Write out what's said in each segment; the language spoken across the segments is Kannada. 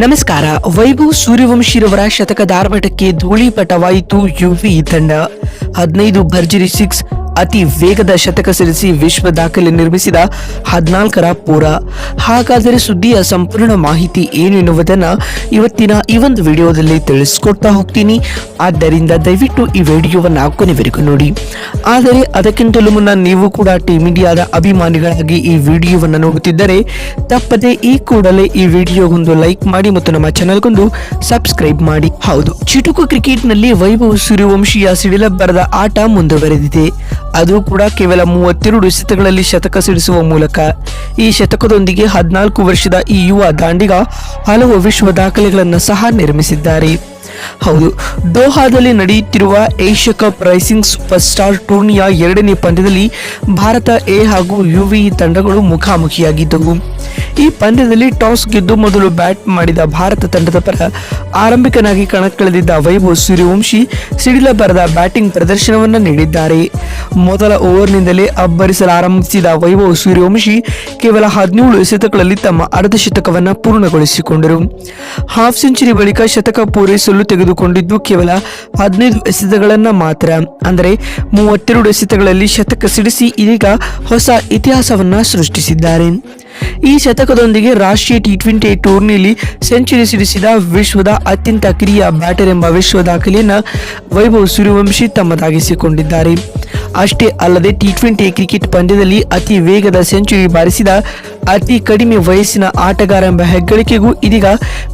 ನಮಸ್ಕಾರ. ವೈಭವ್ ಸೂರ್ಯವಂಶಿರವರ ಶತಕ ಧಾರವಾಟಕ್ಕೆ ಧೂಳಿಪಟವಾಯಿತು ಯುವಿ ತಂಡ. ಹದಿನೈದು ಭರ್ಜರಿ ಸಿಕ್ಸ್ ಅತಿ ವೇಗದ ಶತಕ ಸಿಡಿಸಿ ವಿಶ್ವ ದಾಖಲೆ ನಿರ್ಮಿಸಿದ ಹದಿನಾಲ್ಕರ ಪೂರ. ಹಾಗಾದರೆ ಸುದ್ದಿಯ ಸಂಪೂರ್ಣ ಮಾಹಿತಿ ಏನು ಎನ್ನುವುದನ್ನ ಇವತ್ತಿನ ಈ ಒಂದು ವಿಡಿಯೋದಲ್ಲಿ ತಿಳಿಸ್ಕೊಡ್ತಾ ಹೋಗ್ತೀನಿ. ಆದ್ದರಿಂದ ದಯವಿಟ್ಟು ಈ ವಿಡಿಯೋವನ್ನು ಕೊನೆವರೆಗೂ ನೋಡಿ. ಆದರೆ ಅದಕ್ಕಿಂತಲೂ ಮುನ್ನ ನೀವು ಕೂಡ ಟೀಮ್ ಇಂಡಿಯಾದ ಅಭಿಮಾನಿಗಳಾಗಿ ಈ ವಿಡಿಯೋವನ್ನು ನೋಡುತ್ತಿದ್ದರೆ ತಪ್ಪದೆ ಈ ಕೂಡಲೇ ಈ ವಿಡಿಯೋಗೊಂದು ಲೈಕ್ ಮಾಡಿ ಮತ್ತು ನಮ್ಮ ಚಾನಲ್ಗೊಂದು ಸಬ್ಸ್ಕ್ರೈಬ್ ಮಾಡಿ. ಹೌದು, ಚಿಟುಕು ಕ್ರಿಕೆಟ್ನಲ್ಲಿ ವೈಭವ್ ಸೂರ್ಯವಂಶೀಯ ಸಿಡಿಲಬ್ಬರದ ಆಟ ಮುಂದುವರೆದಿದೆ. ಅದು ಕೂಡ ಕೇವಲ ಮೂವತ್ತೆರಡು ಎಸೆತಗಳಲ್ಲಿ ಶತಕ ಸಿಡಿಸುವ ಮೂಲಕ. ಈ ಶತಕದೊಂದಿಗೆ ಹದಿನಾಲ್ಕು ವರ್ಷದ ಈ ಯುವ ದಾಂಡಿಗ ಹಲವು ವಿಶ್ವ ದಾಖಲೆಗಳನ್ನು ಸಹ ನಿರ್ಮಿಸಿದ್ದಾರೆ. ಹೌದು. ದೋಹಾದಲ್ಲಿ ನಡೆಯುತ್ತಿರುವ Asia cup rising super star ಟೂರ್ನಿಯ ಎರಡನೇ ಪಂದ್ಯದಲ್ಲಿ ಭಾರತ ಎ ಹಾಗೂ ಯುವಿ ತಂಡಗಳು ಮುಖಾಮುಖಿಯಾಗಿದ್ದವು. ಈ ಪಂದ್ಯದಲ್ಲಿ ಟಾಸ್ ಗೆದ್ದು ಮೊದಲು ಬ್ಯಾಟ್ ಮಾಡಿದ ಭಾರತ ತಂಡದ ಪರ ಆರಂಭಿಕನಾಗಿ ಕಣಕ್ಕಿಳಿದಿದ್ದ ವೈಭವ್ ಸೂರ್ಯವಂಶಿ ಸಿಡಿಲ ಬರದ ಬ್ಯಾಟಿಂಗ್ ಪ್ರದರ್ಶನವನ್ನು ನೀಡಿದ್ದಾರೆ. ಮೊದಲ ಓವರ್ನಿಂದಲೇ ಅಬ್ಬರಿಸಲಾರಂಭಿಸಿದ ವೈಭವ್ ಸೂರ್ಯವಂಶಿ ಕೇವಲ ಹದಿನೇಳು ಎಸೆತಗಳಲ್ಲಿ ತಮ್ಮ ಅರ್ಧ ಶತಕವನ್ನು ಪೂರ್ಣಗೊಳಿಸಿಕೊಂಡರು. ಹಾಫ್ ಸೆಂಚುರಿ ಬಳಿಕ ಶತಕ ಪೂರೈಸಲು ತೆಗೆದುಕೊಂಡಿದ್ದು ಕೇವಲ ಹದಿನೈದು ಎಸೆತಗಳನ್ನ ಮಾತ್ರ. ಅಂದರೆ ಮೂವತ್ತೆರಡು ಎಸೆತಗಳಲ್ಲಿ ಶತಕ ಸಿಡಿಸಿ ಇದೀಗ ಹೊಸ ಇತಿಹಾಸವನ್ನ ಸೃಷ್ಟಿಸಿದ್ದಾರೆ. ಈ ಶತಕದೊಂದಿಗೆ ರಾಷ್ಟ್ರೀಯ ಟಿ ಟ್ವೆಂಟಿ ಟೂರ್ನಿಯಲ್ಲಿ ಸೆಂಚುರಿ ಸಿಡಿಸಿದ ವಿಶ್ವದ ಅತ್ಯಂತ ಕಿರಿಯ ಬ್ಯಾಟರ್ ಎಂಬ ವಿಶ್ವ ದಾಖಲೆಯನ್ನು ವೈಭವ್ ಸೂರ್ಯವಂಶಿ ತಮ್ಮದಾಗಿಸಿಕೊಂಡಿದ್ದಾರೆ. ಅಷ್ಟೇ ಅಲ್ಲದೆ ಟಿ ಟ್ವೆಂಟಿ ಕ್ರಿಕೆಟ್ ಪಂದ್ಯದಲ್ಲಿ ಅತಿ ವೇಗದ ಸೆಂಚುರಿ ಬಾರಿಸಿದ ಅತಿ ಕಡಿಮೆ ವಯಸ್ಸಿನ ಆಟಗಾರ ಎಂಬ ಹೆಗ್ಗಳಿಕೆಗೂ ಇದೀಗ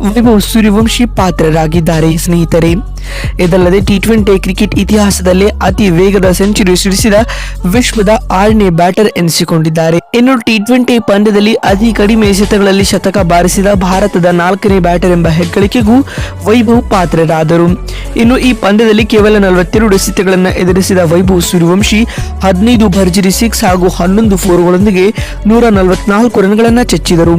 ವೈಭವ್ ಸೂರ್ಯವಂಶಿ ಪಾತ್ರರಾಗಿದ್ದಾರೆ. ಸ್ನೇಹಿತರೆ, ಇದಲ್ಲದೆ ಟಿ ಟ್ವೆಂಟಿ ಕ್ರಿಕೆಟ್ ಇತಿಹಾಸದಲ್ಲೇ ಅತಿ ವೇಗದ ಸೆಂಚುರಿ ಸಿಡಿಸಿದ ವಿಶ್ವದ ಆರನೇ ಬ್ಯಾಟರ್ ಎನಿಸಿಕೊಂಡಿದ್ದಾರೆ. ಇನ್ನು ಟಿ ಟ್ವೆಂಟಿ ಪಂದ್ಯದಲ್ಲಿ ಅತಿ ಕಡಿಮೆ ಎಸೆತಗಳಲ್ಲಿ ಶತಕ ಬಾರಿಸಿದ ಭಾರತದ ನಾಲ್ಕನೇ ಬ್ಯಾಟರ್ ಎಂಬ ಹೆಗ್ಗಳಿಕೆಗೂ ವೈಭವ್ ಪಾತ್ರರಾದರು. ಇನ್ನು ಈ ಪಂದ್ಯದಲ್ಲಿ ಕೇವಲ ನಲವತ್ತೆರಡು ಎಸೆತಗಳನ್ನು ಎದುರಿಸಿದ ವೈಭವ್ ಸೂರ್ಯವಂಶಿ ಹದಿನೈದು ಭರ್ಜರಿ ಸಿಕ್ಸ್ ಹಾಗೂ ಹನ್ನೊಂದು ಫೋರ್ಗಳೊಂದಿಗೆ ನೂರ ನಲವತ್ನಾಲ್ಕು ರನ್ಗಳನ್ನು ಚಚ್ಚಿದರು.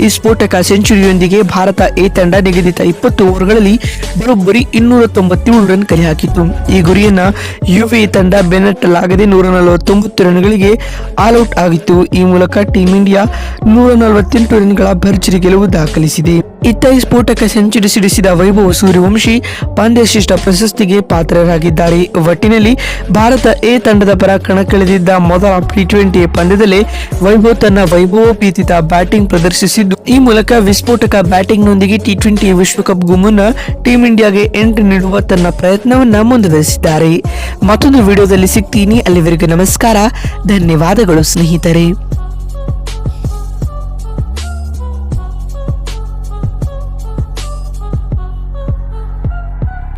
ಈ ಸ್ಫೋಟಕ ಸೆಂಚುರಿಯೊಂದಿಗೆ ಭಾರತ ಎ ತಂಡ ನಿಗದಿತ ಇಪ್ಪತ್ತು ಓವರ್ಗಳಲ್ಲಿ ಬರೋಬ್ಬರಿ ಇನ್ನೂರ ತೊಂಬತ್ತೇಳು ರನ್ ಕಲೆ ಹಾಕಿತು ಈ ಗುರಿಯನ್ನ ಯುವಿ ತಂಡ ಬೆನ್ನಟ್ಟಲಾಗದೆ ನೂರ ನಲವತ್ತೊಂಬತ್ತು ರನ್ಗಳಿಗೆ ಆಲ್ಔಟ್ ಆಗಿತ್ತು. ಈ ಮೂಲಕ ಟೀಂ ಇಂಡಿಯಾ ನೂರ ನಲವತ್ತೆಂಟು ರನ್ಗಳ ಭರ್ಜರಿ ಗೆಲುವು ದಾಖಲಿಸಿದೆ. ಇತ್ತ ಈ ಸ್ಫೋಟಕ ಸೆಂಚುರಿ ಸಿಡಿಸಿದ ವೈಭವ ಸೂರ್ಯವಂಶಿ, ಪಂದ್ಯಶಿಷ್ಟ ಪ್ರಶಸ್ತಿಗೆ ಪಾತ್ರರಾಗಿದ್ದಾರೆ. ಒಟ್ಟಿನಲ್ಲಿ ಭಾರತ ಎ ತಂಡದ ಪರ ಕಣಕ್ಕಿಳಿದಿದ್ದ ಮೊದಲ ಟಿ ಟ್ವೆಂಟಿ ಪಂದ್ಯದಲ್ಲೇ ವೈಭವ್ ತನ್ನ ವೈಭವೋಪೀತಿತ ಬ್ಯಾಟಿಂಗ್ ಪ್ರದರ್ಶಿಸಿದ್ದು. ಈ ಮೂಲಕ ವಿಸ್ಫೋಟಕ ಬ್ಯಾಟಿಂಗ್ನೊಂದಿಗೆ ಟಿ ಟ್ವೆಂಟಿ ವಿಶ್ವಕಪ್ಗೂ ಮುನ್ನ ಟೀಂ ಇಂಡಿಯಾಗೆ ಎಂಟ್ರಿ ನೀಡುವ ತನ್ನ ಪ್ರಯತ್ನವನ್ನ ಮುಂದುವರಿಸಿದ್ದಾರೆ. ಮತ್ತೊಂದು ವಿಡಿಯೋದಲ್ಲಿ ಸಿಗ್ತೀನಿ. ಅಲ್ಲಿವರೆಗೂ ನಮಸ್ಕಾರ. ಧನ್ಯವಾದಗಳು ಸ್ನೇಹಿತರೆ.